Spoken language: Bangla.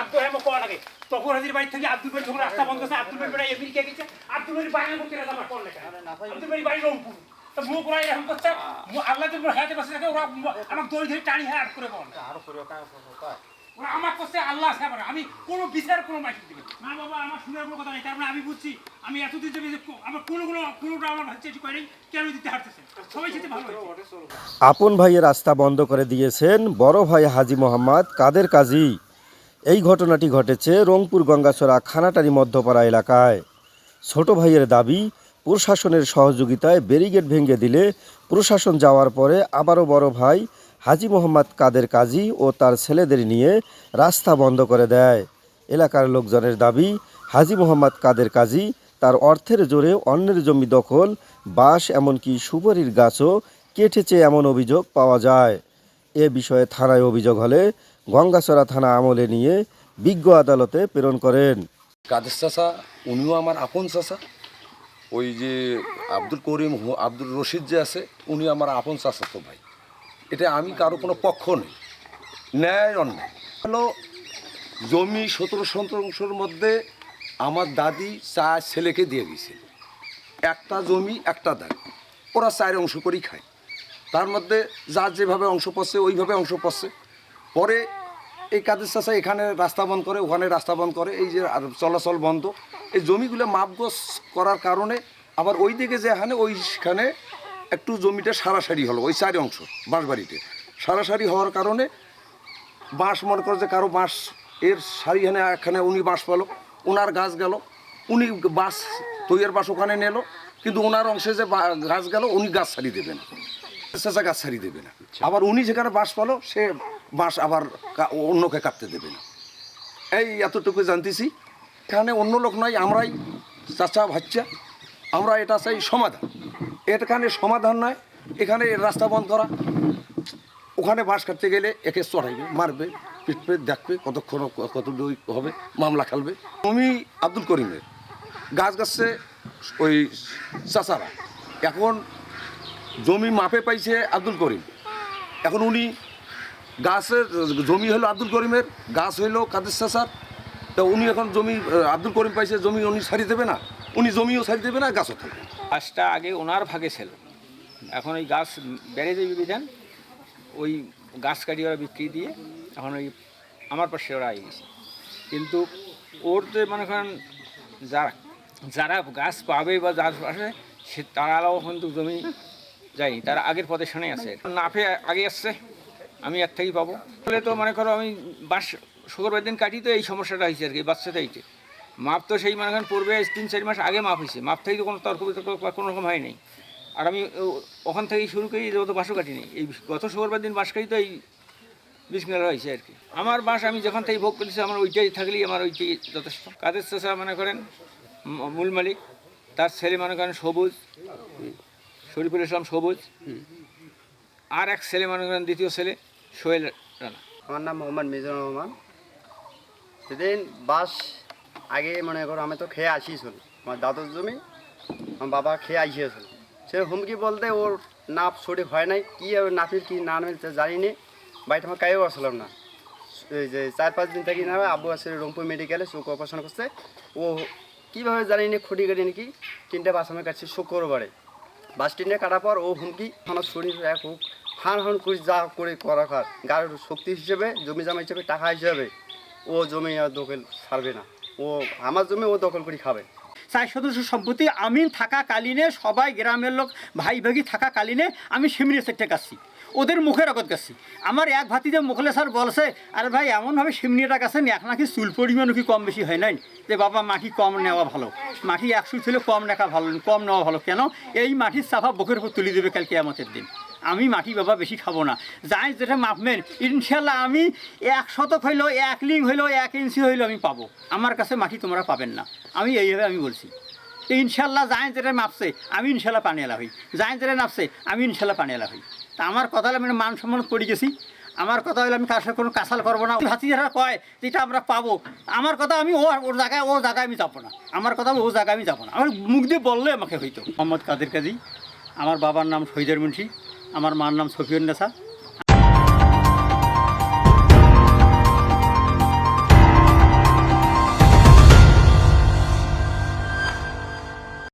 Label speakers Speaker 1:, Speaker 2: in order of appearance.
Speaker 1: বাধ্য হয়ে আমার লাগে তখন হাজির বাড়ি থেকে আব্দুল বাড়ি যখন রাস্তা বন্ধ আছে আব্দুল বাড়ি বেড়াই আমেরিকা গেছে। আব্দুল বাড়ি রাজা আমার লেখা আব্দুল বাড়ি বাড়ি রংপুর। তো মুখ ওরা এরকম করছে আল্লাহ যদি হাতে বসে থাকে ওরা ম- দড়ি ধরে টানি হ্যাঁ করে বল। ওরা আমার কাছে আল্লাহ আছে আমার। আমি কোনো বিচার কোনো মাইক দিবে না বাবা আমার শুনে কোনো কথা নেই তার মানে আমি বুঝছি আমি এতদিন যে আমার কোনোগুলো কোনোটা আমার হচ্ছে কেন দিতে হারতেছে? সবাই ভালো
Speaker 2: আপন ভাইয়ের রাস্তা বন্ধ করে দিয়েছেন বড় ভাই হাজি মোহাম্মদ কাদের কাজী? এই ঘটনাটি ঘটেছে রংপুর গঙ্গাছড়া খানাটারি মধ্যপাড়া এলাকায়। ছোট ভাইয়ের দাবি, প্রশাসনের সহযোগিতায় ব্যারিগেড ভেঙে দিলে প্রশাসন যাওয়ার পরে আবারও বড় ভাই হাজি মোহাম্মদ কাদের কাজী ও তার ছেলেদের নিয়ে রাস্তা বন্ধ করে দেয়। এলাকার লোকজনের দাবি, হাজি মোহাম্মদ কাদের কাজী তার অর্থের জোরে অন্যের জমি দখল, বাঁশ এমনকি সুপারির গাছও কেটেছে এমন অভিযোগ পাওয়া যায়। এ বিষয়ে থানায় অভিযোগ হলে গঙ্গাচড়া থানা আমলে নিয়ে বিজ্ঞ আদালতে প্রেরণ করেন।
Speaker 3: কাদের চাষা উনিও আমার আপন চাষা ওই যে আব্দুল করিম আব্দুল রশিদ যে আছে, উনি আমার আপন চাষা তো ভাই। এটা আমি কারও কোনো পক্ষ নেই। ন্যায় অন্যায়। হলো জমি সতেরো শতাংশের মধ্যে আমার দাদি চার ছেলেকে দিয়ে দিয়েছে একটা জমি, একটা দাগ ওরা চায়ের অংশ করেই খায়। তার মধ্যে যার যেভাবে অংশ পাচ্ছে ওইভাবে অংশ পাচ্ছে পরে এই কাদের চাষা এখানে রাস্তা বন্ধ করে ওখানে রাস্তা বন্ধ করে এই যে চলাচল বন্ধ। এই জমিগুলো মাপগোস করার কারণে আবার ওই দিকে যেখানে ওইখানে একটু জমিটা সারাসারি হলো ওই চারি অংশ বাঁশবাড়িতে। সারাসারি হওয়ার কারণে বাঁশ মনে করে যে কারও বাঁশ এর সারি এখানে এখানে উনি বাঁশ পেল ওনার গাছ গেল উনি বাঁশ তৈয়ার বাঁশ ওখানে নিল কিন্তু ওনার অংশে যে গাছ গেল উনি গাছ সারি দেবে না। চেঁচা গাছ সারি দেবে না। আবার উনি যেখানে বাঁশ পালো সে বাঁশ আবার অন্যকে কাটতে দেবে না। এই এতটুকু জানতেছি, এখানে অন্য লোক নয়, আমরাই চাচা ভাচ্চা, আমরা এটা চাই সমাধান। এখানে সমাধান নয়, এখানে রাস্তা বন্ধ করা। ওখানে বাঁশ কাটতে গেলে একে চড়াইবে, মারবে, পিটবে, দেখবে কতক্ষণ কত দূর হবে, মামলা খেলবে। আমি আব্দুল করিমের গাছ গাছে ওই চাচারা, এখন জমি মাপে পাইছে আব্দুল করিম। এখন উনি গাছের, জমি হলো আব্দুল করিমের, গাছ হইল কাদের চাচার। তা উনি এখন জমি আব্দুল করিম পাইছে জমি উনি ছাড়ি দেবে না। উনি জমিও ছাড়ি দেবে না, গাছও থাকবে
Speaker 4: গাছটা আগে ওনার ভাগে ছিল। এখন ওই গাছ বেড়ে যাবে বিধান, ওই গাছ কাটিয়ে ওরা বিক্রি দিয়ে এখন ওই আমার পাশে ওরা গেছে। কিন্তু ওর যে মনে করেন, যারা যারা গাছ পাবে বা যার পাশে সে তারাও কিন্তু জমি যায়নি, তারা আগের পজিশনে আছে। নাফে আগে আসছে। আমি এক থেকেই পাবো। বলে তো মনে করো আমি বাস শুক্রবার দিন কাটি তো এই সমস্যাটা হয়েছে আর কি বাচ্চাটা হয়েছে। মাপ তো সেই মনে করেন পূর্বে তিন চার মাস আগে মাপ হয়েছে। মাপ থেকে তো কোনো তর্ক বিতর্ক বা কোনো রকম হয় নাই। আর আমি ওখান থেকেই শুরু করি যত বাসও কাটিনি। এই গত শুক্রবার দিন বাস কাটি তো এই বিষ হয়েছে আর কি। আমার বাস আমি যখন থেকে ভোগ করেছি আমার ওইটাই থাকলেই আমার ওইটাই যথেষ্ট। কাদের চাষা মনে করেন মূল মালিক তার ছেলে মনে করেন সবুজ শরীফুল ইসলাম সবুজ। আর এক ছেলে মনে করেন দ্বিতীয় ছেলে। সোহেল রানা।
Speaker 5: আমার নাম মোহাম্মদ মিজানুর রহমান। সেদিন বাস আগে মনে করো আমি তো খেয়ে আসিয়েছিল আমার দাদুর জমি, আমার বাবা খেয়ে আসিয়েছিল সে হুমকি বলতে ওর নাপ সঠিক হয় নাই। কী নাপির কি না মিলতে জানি নি। বাড়িতে আমার কাইও আসলাম না। এই যে চার পাঁচ দিন থেকে না আব্বু আছে রংপুর মেডিকেলে চোখ অপারেশন করছে। ও কীভাবে জানি নি খুঁটি কাটি নাকি তিনটে বাস আমার কাছে শুক্রবারে। বাস স্ট্যান্ডে কাটার পর ও হুমকি আমার শরীর এক হোক হান হান করে যা করে করা খার গার শক্তি হিসেবে, জমি জামা হিসেবে, টাকা হিসেবে, ও জমি আর দখল ছাড়বে না। ও, আমার জমি ও দখল করে খাবে।
Speaker 6: চার সদস্য সম্পত্তি আমি থাকা কালীনে সবাই গ্রামের লোক, ভাই ভাগি থাকা কালীনে আমি সিমনি সেটে কাছি ওদের মুখের আগত কাছি আমার এক ভাতিতে মুখলে স্যার বলছে, আরে ভাই, এমনভাবে সিমনিটা কাছেন এক নাকি চুল পরিমাণও কি কম বেশি হয় নাই? যে বাবা, মাটি কম নেওয়া ভালো। মাটি একশো ছিল, কম রাখা ভালো, কম নেওয়া ভালো। কেন? এই মাটির চাফা বুকের উপর তুলে দেবে কালকে আমাদের দিন। আমি মাটি বাবা বেশি খাব না। যাই যেটা মাপবেন ইনশাল্লাহ আমি এক শতক হইলেও এক লিং হইল, এক ইঞ্চি হইলেও আমি পাবো। আমার কাছে মাটি তোমরা পাবেন না। আমি এইভাবে আমি বলছি। ইনশাল্লাহ যাই যেটা মাপছে, আমি ইনশাল্লাহ পানি এলা হই। যাই যেটা নাপছে, আমি ইনশাল্লাহ পানি এলা হই। তা আমার কথা হলে আমি মান সম্মান পড়ে গেছি। আমার কথা হলে আমি তার সাথে কোনো কাঁচাল করব না। ভাতিজারা কয়, যেটা আমরা পাবো, আমার কথা আমি ও, ওর জায়গায়, ও জায়গায় আমি যাব না। আমার কথা ও জায়গায় আমি যাব না। আমার মুখ দিয়ে বললে আমাকে হইতো। মোহাম্মদ কাদের কাজী, আমার বাবার নাম শহীদের মুন্সি। আমার মার নাম সফিউন্নেসা